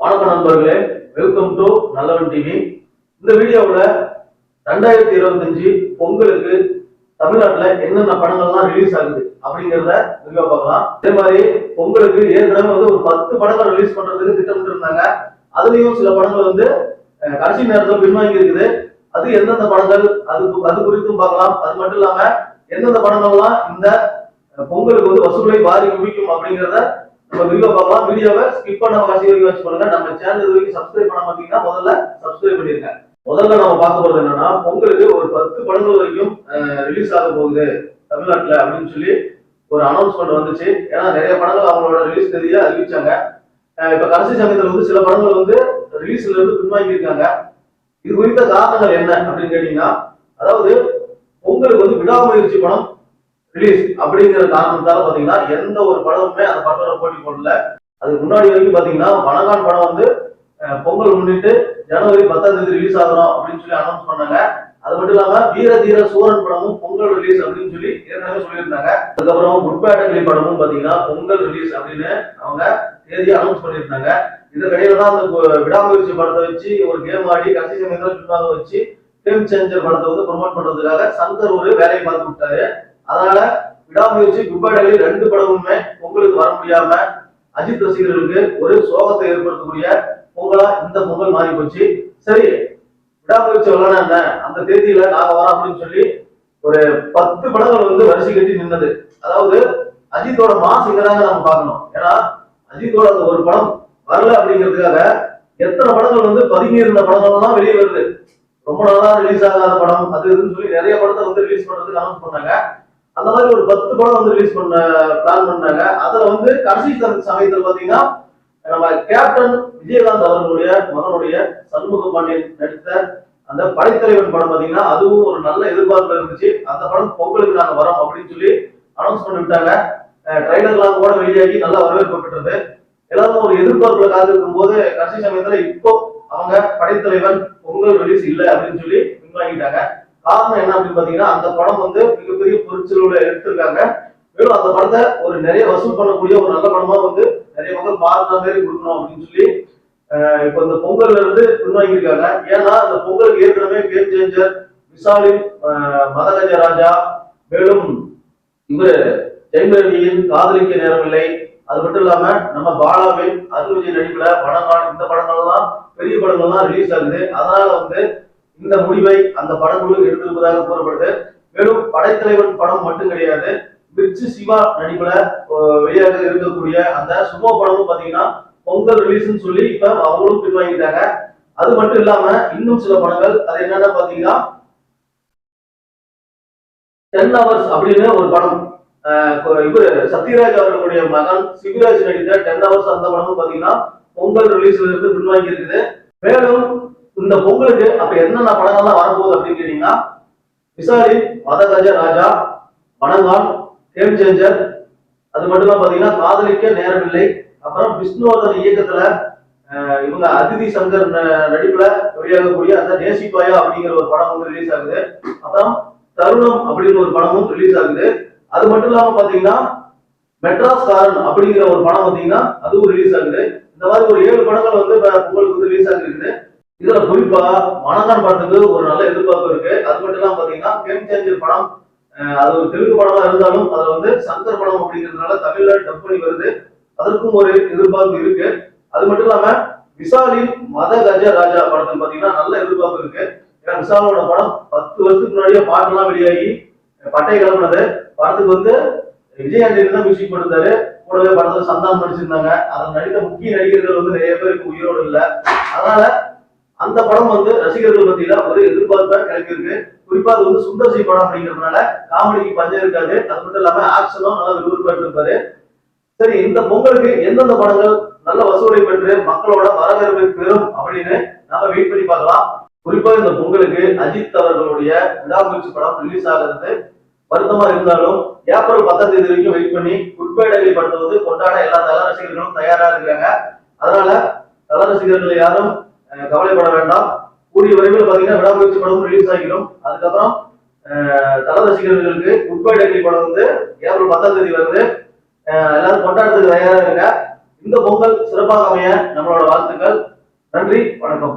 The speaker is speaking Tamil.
வணக்கம் நண்பர்களே. வெல்கம் டு நல்லவன் டிவி இந்த வீடியோவில் ரெண்டாயிரத்தி இருபத்தஞ்சு பொங்கலுக்கு தமிழ்நாட்டில் என்னென்ன படங்கள்லாம் ரிலீஸ் ஆகுது அப்படிங்கிறத விரிவா பார்க்கலாம். அதே மாதிரி பொங்கலுக்கு ஏற்கனவே வந்து ஒரு பத்து படங்கள் ரிலீஸ் பண்றதுக்கு திட்டமிட்டு இருந்தாங்க அதுலயும் சில படங்கள் வந்து கடைசி நேரத்தில் பின்வாங்கி இருக்குது. அது எந்தெந்த படங்கள் அது அது குறித்தும் பார்க்கலாம். அது மட்டும் இல்லாம எந்தெந்த படங்கள்லாம் இந்த பொங்கலுக்கு வந்து வசூலை பாதி குவிக்கும் அப்படிங்கிறத நம்ம வீடியோ பார்க்கலாம். வீடியோவை ஸ்கிப் பண்ண கடைசி வரைக்கும் வச்சு பாருங்க. நம்ம சேனல் இது வரைக்கும் சப்ஸ்கிரைப் பண்ண மாட்டீங்கன்னா முதல்ல சப்ஸ்கிரைப் பண்ணிருங்க. முதல்ல நம்ம பார்க்க போறது என்னன்னா பொங்கலுக்கு ஒரு பத்து படங்கள் வரைக்கும் ரிலீஸ் ஆக போகுது தமிழ்நாட்டுல அப்படின்னு சொல்லி ஒரு அனௌன்ஸ்மெண்ட் வந்துச்சு. ஏன்னா நிறைய படங்கள் அவங்களோட ரிலீஸ் தேதியை அறிவிச்சாங்க. இப்போ இப்ப கடைசி சமயத்துல வந்து சில படங்கள் வந்து ரிலீஸ்ல இருந்து பின்வாங்கி இருக்காங்க. இது குறித்த காரணங்கள் என்ன அப்படின்னு கேட்டீங்கன்னா அதாவது பொங்கலுக்கு வந்து விடாமுயற்சி படம் ரிலீஸ் அப்படிங்கிற காரணத்தால பாத்தீங்கன்னா எந்த ஒரு படமுமே அந்த படத்தோட போட்டி போடல. அதுக்கு முன்னாடி வரைக்கும் பாத்தீங்கன்னா வனகான் படம் வந்து பொங்கல் முன்னிட்டு ஜனவரி பத்தாம் தேதி ரிலீஸ் ஆகிறோம் அப்படின்னு சொல்லி அனௌன்ஸ் பண்ணாங்க. அது மட்டும் இல்லாம வீர தீர சூரன் படமும் பொங்கல் ரிலீஸ் அப்படின்னு சொல்லி ஏற்கனவே சொல்லியிருந்தாங்க. அதுக்கப்புறம் குட்பேட்டகிரி படமும் பாத்தீங்கன்னா பொங்கல் ரிலீஸ் அப்படின்னு அவங்க தேதி அனௌன்ஸ் பண்ணியிருந்தாங்க. இதுக்கிடையில தான் அந்த விடாமுயற்சி படத்தை வச்சு ஒரு கேம் ஆடி கடைசி சமயத்தில் பின்வாங்க வச்சு கேம் சேஞ்சர் படத்தை வந்து ப்ரொமோட் பண்றதுக்காக சங்கர் ஒரு வேலையை பார்த்து விட்டாரு. அதனால விடாமுயற்சி குப்பேடகிரி ரெண்டு படமுமே பொங்கலுக்கு வர முடியாம அஜித் ரசிகர்களுக்கு ஒரு சோகத்தை ஏற்படுத்தக்கூடிய பொங்கலா இந்த பொங்கல் மாறி போச்சு. சரி விடாமுயற்சி வரலன்னா என்ன? அந்த தேதியில நாங்க வரோம் அப்படின்னு சொல்லி ஒரு பத்து படங்கள் வந்து வரிசை கட்டி நின்னது. அதாவது அஜித்தோட மாஸ் இங்கதாங்க நம்ம பார்க்கணும்? ஏன்னா அஜித்தோட அந்த ஒரு படம் வரல அப்படிங்கிறதுக்காக எத்தனை படங்கள் வந்து பதுங்கி இருந்த படங்கள்லாம் வெளியே வருது. ரொம்ப நாளா ரிலீஸ் ஆகாத படம் அது இதுன்னு சொல்லி நிறைய படத்தை வந்து ரிலீஸ் பண்றதுக்கு அனௌன்ஸ் பண்ணாங்க. அந்த மாதிரி ஒரு பத்து படம் வந்து ரிலீஸ் பண்ண பிளான் பண்ணாங்க. அதுல வந்து கடைசி சமயத்துல பாத்தீங்கன்னா நம்ம கேப்டன் விஜயகாந்த் அவர்களுடைய மகனுடைய சண்முக பாண்டியன் நடித்த அந்த படைத்தலைவன் படம் பாத்தீங்கன்னா அதுவும் ஒரு நல்ல எதிர்பார்ப்பு இருந்துச்சு. அந்த படம் பொங்கலுக்கு நாங்க வரோம் அப்படின்னு சொல்லி அனௌன்ஸ் பண்ணி விட்டாங்க. ட்ரைலர்லாம் கூட வெளியாகி நல்லா வரவேற்பு பெற்றது. எல்லாரும் ஒரு எதிர்பார்ப்புல காத்திருக்கும் போது கடைசி சமயத்துல இப்போ அவங்க படைத்தலைவன் பொங்கல் ரிலீஸ் இல்லை அப்படின்னு சொல்லி பின்வாங்கிட்டாங்க காரணம் என்ன அப்படின்னு பாத்தீங்கன்னா அந்த படம் வந்து மிகப்பெரிய பொருட்செலவுல எடுத்திருக்காங்க. மேலும் அந்த படத்தை ஒரு நிறைய வசூல் பண்ணக்கூடிய ஒரு நல்ல படமா வந்து நிறைய மக்கள் பார்க்குற மாதிரி கொடுக்கணும் அப்படின்னு சொல்லி இப்ப இப்போ இந்த பொங்கல்ல இருந்து பின்வாங்கியிருக்காங்க. ஏன்னா அந்த பொங்கலுக்கு ஏற்கனவே கேம் சேஞ்சர் விசாலின் மதகஜ ராஜா மேலும் இவரு ஜெயமரவியின் காதலிக்க நேரமில்லை அது மட்டும் இல்லாம நம்ம பாலாவின் அருள் விஜய் நடிப்புல படங்கள் இந்த படங்கள்லாம் பெரிய படங்கள்லாம் ரிலீஸ் ஆகுது. அதனால வந்து இந்த முடிவை அந்த படக்குழு எடுத்திருப்பதாக கூறப்படுது. மேலும் படைத்தலைவன் படம் மட்டும் கிடையாது. பிரிச்சு சிவா நடிப்புல வெளியாக இருக்கக்கூடிய அந்த சுமோ படமும் பாத்தீங்கன்னா பொங்கல் ரிலீஸ்னு சொல்லி இப்ப அவங்களும் பின்வாங்கிட்டாங்க. அது மட்டும் இல்லாம இன்னும் சில படங்கள். அது என்னன்னா பாத்தீங்கன்னா டென் ஹவர்ஸ் அப்படின்னு ஒரு படம். அஹ், சத்யராஜ் அவர்களுடைய மகன் சிவராஜ் நடித்த டென் ஹவர்ஸ் அந்த படமும் பாத்தீங்கன்னா பொங்கல் ரிலீஸ்ல இருந்து பின்வாங்கி இருக்குது மேலும் இந்த பொங்கலுக்கு அப்ப என்னென்ன படங்கள்லாம் வரப்போகுது அப்படின்னு கேட்டீங்கன்னா விசாரி மதகஜ ராஜா வணங்கான் கேம் சேஞ்சர் அது மட்டும் இல்லாம பாத்தீங்கன்னா காதலிக்க நேரமில்லை. அப்புறம் விஷ்ணுவர்தன் இயக்கத்துல இவங்க அதிதி சங்கர் ந- நடிப்புல வெளியாகக்கூடிய அந்த நேசிப்பாயா அப்படிங்கிற ஒரு படம் வந்து ரிலீஸ் ஆகுது. அப்புறம் தருணம் அப்படின்னு ஒரு படமும் ரிலீஸ் ஆகுது. அது மட்டும் இல்லாம பாத்தீங்கன்னா மெட்ராஸ் காரன் அப்படிங்கிற ஒரு படம் பாத்தீங்கன்னா அதுவும் ரிலீஸ் ஆகுது. இந்த மாதிரி ஒரு ஏழு படங்கள் வந்து பொங்கலுக்கு வந்து ரிலீஸ் ஆகிருக்குது. குறிப்பா மனதான் படத்துக்கு ஒரு நல்ல எதிர்பார்ப்பு இருக்கு. அது மட்டும் இல்லாம பாத்தீங்கன்னா கேம் சேஞ்சர் படம் அது ஒரு தெலுங்கு படமா இருந்தாலும் அதுல வந்து சங்கர் படம் அப்படிங்கிறதுனால தமிழ்ல டப் பண்ணி வருது. அதற்கும் ஒரு எதிர்பார்ப்பு இருக்கு. அது மட்டும் இல்லாம விசாலின் மத கஜ ராஜா படத்துக்கு பாத்தீங்கன்னா நல்ல எதிர்பார்ப்பு இருக்கு. ஏன்னா விசாலோட படம் பத்து வருஷத்துக்கு முன்னாடியே பாட்டெல்லாம் வெளியாகி பட்டை கிளம்புனது. படத்துக்கு வந்து விஜய் ஆண்டனி தான் மியூசிக் பண்ணிருந்தாரு கூடவே படத்துல சந்தானம் நடிச்சிருந்தாங்க. அதை நடித்த முக்கிய நடிகர்கள் வந்து நிறைய பேருக்கு உயிரோடு இல்லை. அதனால அந்த படம் வந்து ரசிகர்கள் மத்தியில ஒரு எதிர்பார்ப்பை கிளப்பியிருக்கு குறிப்பா அது வந்து சுந்தர் சி படம் அப்படிங்கிறதுனால காமெடிக்கு பஞ்சம் இருக்காது. அது மட்டும் இல்லாம ஆக்ஷனும் நல்லா விருப்பப்பட்டு இருப்பாரு சரி இந்த பொங்கலுக்கு எந்தெந்த படங்கள் நல்ல வசூலை பெற்று மக்களோட வரவேற்பை பெறும் அப்படின்னு நாம வெயிட் பண்ணி பார்க்கலாம். குறிப்பா இந்த பொங்கலுக்கு அஜித் அவர்களுடைய விடாமுயற்சி படம் ரிலீஸ் ஆகிறது. வருத்தமா இருந்தாலும் ஏப்ரல் பத்தாம் தேதி வரைக்கும் வெயிட் பண்ணி குட் படத்தை வந்து கொண்டாட எல்லா தல ரசிகர்களும் தயாரா இருக்கிறாங்க அதனால தல ரசிகர்கள் யாரும் கவலைப்பட வேண்டாம். கூடிய விரைவில் பாத்தீங்கன்னா விடாமுயற்சி படம் ரிலீஸ் ஆகிடும். அதுக்கப்புறம் தல ரசிகர்களுக்கு குட் டெல்லி படம் வந்து ஏப்ரல் பத்தாம் தேதி வருது. எல்லாரும் கொண்டாடுறதுக்கு தயாராக இருங்க. இந்த பொங்கல் சிறப்பாக அமைய நம்மளோட வாழ்த்துக்கள். நன்றி வணக்கம்.